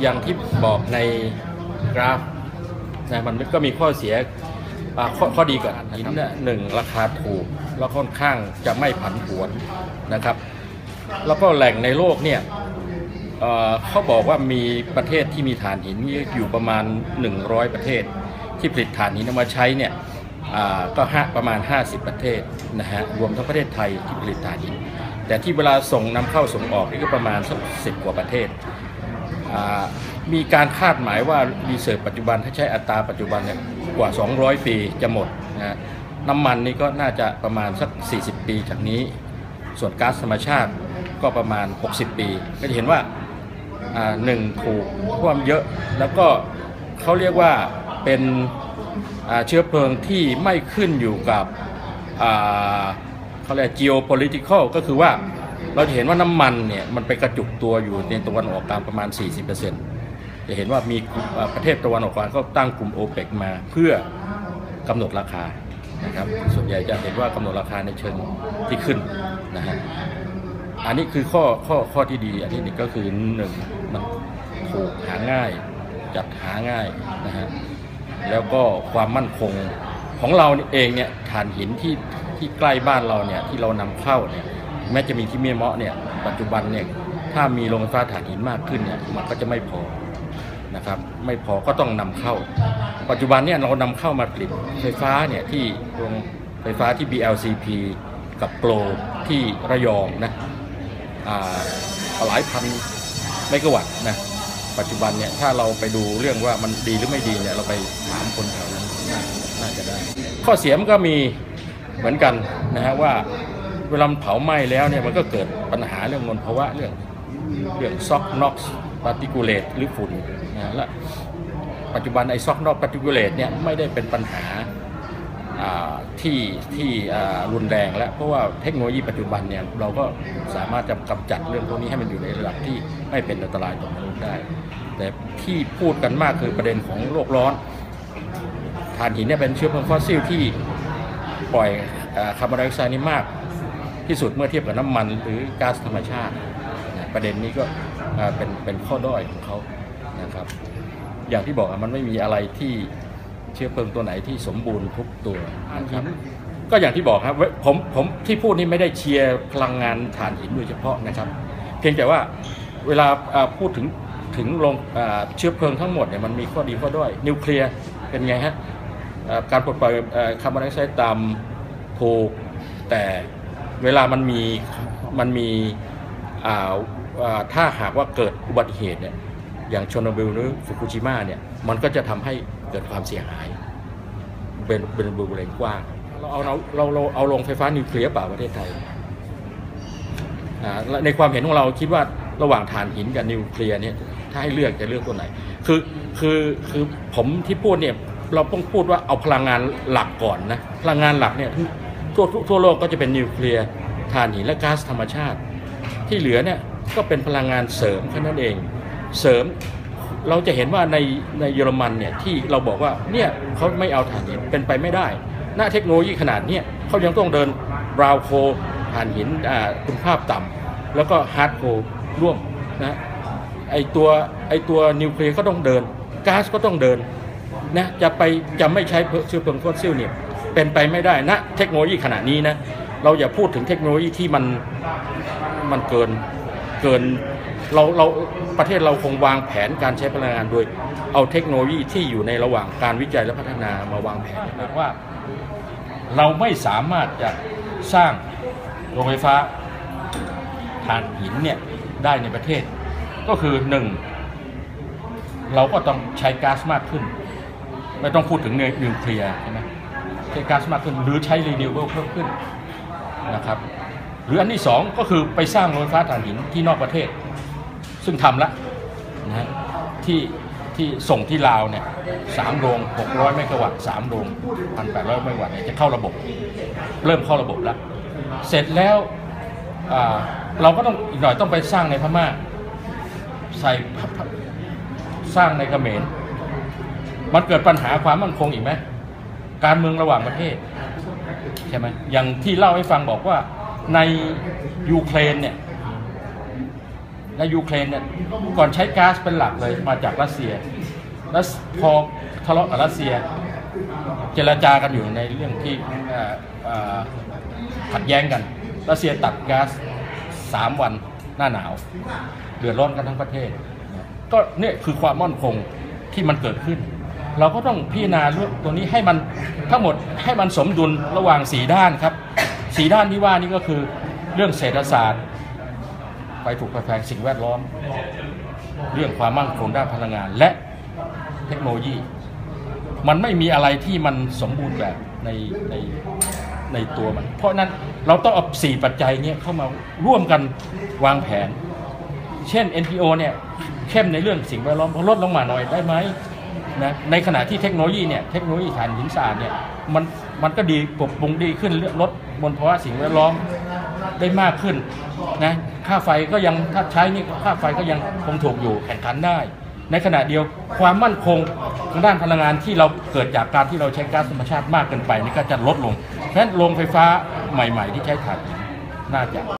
อย่างที่บอกในกราฟนะมันก็มีข้อเสียข้อข้อดีก่อนหินหนึ่งราคาถูก แล้วค่อนข้างจะไม่ผันผวนนะครับ แล้วก็แหล่งในโลกเนี่ยเเขาบอกว่ามีประเทศที่มีถ่านหินอยู่ประมาณ 100 ประเทศ ที่ผลิตถ่านหินเอามาใช้เนี่ยก็ห้าประมาณ 50 ประเทศนะฮะรวมทั้งประเทศไทยที่ผลิตถ่านหิน แต่ที่เวลาส่งนำเข้าส่งออกนี่ก็ประมาณสักสิบกว่าประเทศ มีการคาดหมายว่ารีเสิร์ชปัจจุบันถ้าใช้อัตราปัจจุบันเนี่ยกว่า 200 ปีจะหมดนะฮะน้ำมันนี่ก็น่าจะประมาณสัก 40 ปีจากนี้ ส่วนก๊าซธรรมชาติก็ประมาณ 60 ปี ก็จะเห็นว่าหนึ่งถูกท่วมเยอะ แล้วก็เขาเรียกว่าเป็นเชื้อเพลิงที่ไม่ขึ้นอยู่กับอ่าเขาเรียก geopolitical ก็คือว่า เราจะเห็นว่าน้ำมันเนี่ยมันไปกระจุกตัวอยู่ในตะวันออกกลางประมาณ 40%จะเห็นว่ามีประเทศตะวันออกกลางก็ตั้งกลุ่มโอเปกมาเพื่อกำหนดราคานะครับส่วนใหญ่จะเห็นว่ากำหนดราคาในเชิงที่ขึ้นนะฮะอันนี้คือข้อข้อข้อที่ดี อันที่หนึ่งก็คือหนึ่งมันถูกหาง่าย จัดหาง่ายนะฮะแล้วก็ความมั่นคงของเราเองเนี่ยถ่านหินที่ที่ใกล้บ้านเราเนี่ยที่เรานำเข้าเนี่ย แม้จะมีที่เมียเมาะเนี่ยปัจจุบันเนี่ยถ้ามีโรงไฟฟ้าถ่านหินมากขึ้นเนี่ยมันก็จะไม่พอนะครับไม่พอก็ต้องนำเข้า ปัจจุบันเนี่ยเรานำเข้ามาผลิตไฟฟ้าเนี่ยที่โรงไฟฟ้าที่ BLCP กับโปรที่ระยองนะอ่าหลายพันเมกะวัตต์นะปัจจุบันเนี่ยถ้าเราไปดูเรื่องว่ามันดีหรือไม่ดีเนี่ยเราไปถามคนแถวนั้นน่าน่าจะได้ ข้อเสียมันก็มีเหมือนกันนะฮะว่า เวลาเผาไหม้แล้วเนี่ยมันก็เกิดปัญหาเรื่องมลภาวะเรื่องเรื่องซ็อกน็อกปาร์ติคูเลตหรือฝุ่นนะและปัจจุบันไอ้ซอกน็อกปาร์ติคูเลตเนี่ยไม่ได้เป็นปัญหาที่ที่รุนแรงแล้วเพราะว่าเทคโนโลยีปัจจุบันเนี่ยเราก็สามารถจะกำจัดเรื่องพวกนี้ให้มันอยู่ในระดับที่ไม่เป็นอันตรายต่อมนุษย์ได้ แต่ที่พูดกันมากคือประเด็นของโลกร้อนถ่านหินเนี่ยเป็นเชื้อเพลิงฟอสซิลที่ปล่อยอคาร์บอนไดออกไซด์นี่มาก ที่สุดเมื่อเทียบกับน้ำมันหรือก๊าซธรรมชาติประเด็นนี้ก็เป็นเป็นข้อด้อยของเขานะครับ อย่างที่บอกอะมันไม่มีอะไรที่เชื้อเพลิงตัวไหนที่สมบูรณ์ทุกตัวนะครับ ก็อย่างที่บอกครับผมผมที่พูดนี่ไม่ได้เชียร์พลังงานถ่านหินโดยเฉพาะนะครับ เพียงแต่ว่าเวลาพูดถึงถึงลงเชื้อเพลิงทั้งหมดเนี่ยมันมีข้อดีข้อด้อยนิวเคลียร์เป็นไงฮะการปลดปล่อยคาร์บอนไดออกไซด์ต่ำถูกแต่ เวลามันมีมันมีถ้าหากว่าเกิดอุบัติเหตุเนี่ยอย่างชโนบิลหรือฟุกุชิมะเนี่ยมันก็จะทำให้เกิดความเสียหาย เป็นเป็นบริเวณกว้างเราเอาเราเราเราเอาโรงไฟฟ้านิวเคลียร์เปล่าประเทศไทยในความเห็นของเราคิดว่าระหว่างถ่านหินกับนิวเคลียร์เนี่ยถ้าให้เลือกจะเลือกตัวไหน คือคือคือผมที่พูดเนี่ยเราต้องพูดว่าเอาพลังงานหลักก่อนนะพลังงานหลักเนี่ย ทั่วทั่วทั่วโลกก็จะเป็นนิวเคลียร์ถ่านหินและก๊าซธรรมชาติ ที่เหลือเนี่ยก็เป็นพลังงานเสริมแค่นั้นเอง เสริมเราจะเห็นว่าในในเยอรมันเนี่ยที่เราบอกว่าเนี่ยเขาไม่เอาถ่านหินเป็นไปไม่ได้ หน้าเทคโนโลยีขนาดเนี้ยเขายังต้องเดินราวโคถ่านหินอ่าคุณภาพต่ำแล้วก็ฮาร์ดโคร่วมนะไอตัวไอตัวนิวเคลียร์ก็ต้องเดินก๊าซก็ต้องเดินนะจะไปจะไม่ใช้เชื้อเพลิงฟอสซิลเนี่ย เป็นไปไม่ได้นะเทคโนโลยีขนาดนี้นะเราอย่าพูดถึงเทคโนโลยีที่มันมันเกินเกินเราเราประเทศเราคงวางแผนการใช้พลังงานโดย เอาเทคโนโลยีที่อยู่ในระหว่างการวิจัยและพัฒนามาวางแผนว่า เราไม่สามารถจะสร้างโรงไฟฟ้าถ่านหินเนี่ยได้ในประเทศ ก็คือหนึ่งเราก็ต้องใช้ก๊าซมากขึ้น ไม่ต้องพูดถึงนิวเคลียร์ใช่ไหม ใช้ก๊าซมากขึ้น หรือใช้รีนิวเบิลเพิ่มขึ้นนะครับหรืออันที่สองก็คือไปสร้างโรงไฟฟ้าถ่านหินที่นอกประเทศ ซึ่งทำละนะที่ที่ส่งที่ลาวเนี่ยสามโรงหกร้อยเมกะวัตต์สามโรงพันแปดร้อยเมกะวัตต์เนี่ยจะเข้าระบบ เริ่มเข้าระบบแล้ว เสร็จแล้วเราก็ต้องอีกหน่อยต้องไปสร้างในพม่าใส่สร้างในเขมรมันเกิดปัญหาความมั่นคงอีกไหม การเมืองระหว่างประเทศใช่ไหมอย่างที่เล่าให้ฟังบอกว่าในยูเครนเนี่ยในยูเครนเนี่ยก่อนใช้ก๊าซเป็นหลักเลยมาจากรัสเซีย แล้วพอทะเลาะกับรัสเซีย เจรจากันอยู่ในเรื่องที่ขัดแย้งกัน รัสเซียตัดก๊าซสามวันหน้าหนาวเดือดร้อนกันทั้งประเทศ ก็เนี่ยคือความมั่นคงที่มันเกิดขึ้น เราก็ต้องพิจารณาตัวนี้ให้มันทั้งหมดให้มันสมดุลระหว่างสีด้านครับสีด้านที่ว่านี่ก็คือเรื่องเศรษฐศาสตร์ไปถูกไปแพงสิ่งแวดล้อม เรื่องความมั่นคงด้านพลังงานและเทคโนโลยี มันไม่มีอะไรที่มันสมบูรณ์แบบในในในตัวมัน เพราะนั้นเราต้องเอาสี่ปัจจัยเนี้เข้ามาร่วมกันวางแผน เช่น NPO เนี่ยเข้มในเรื่องสิ่งแวดล้อมลดลงมาหน่อยได้ไหม นะในขณะที่เทคโนโลยีเนี่ยเทคโนโลยีถ่านหินสะอาดเนี่ยมันมันก็ดีปรับปรุงดีขึ้นลดมลภาวะสิ่งแวดล้อมได้มากขึ้นนะค่าไฟก็ยังถ้าใช้นี่ค่าไฟก็ยังคงถูกอยู่แข่งขันได้ ในขณะเดียวความมั่นคงทางด้านพลังงานที่เราเกิดจากการที่เราใช้ก๊าซธรรมชาติมากเกินไปนี่ก็จะลดลงเพราะฉะนั้นโรงไฟฟ้าใหม่ ๆ ที่ใช้ถ่านหินน่าจะ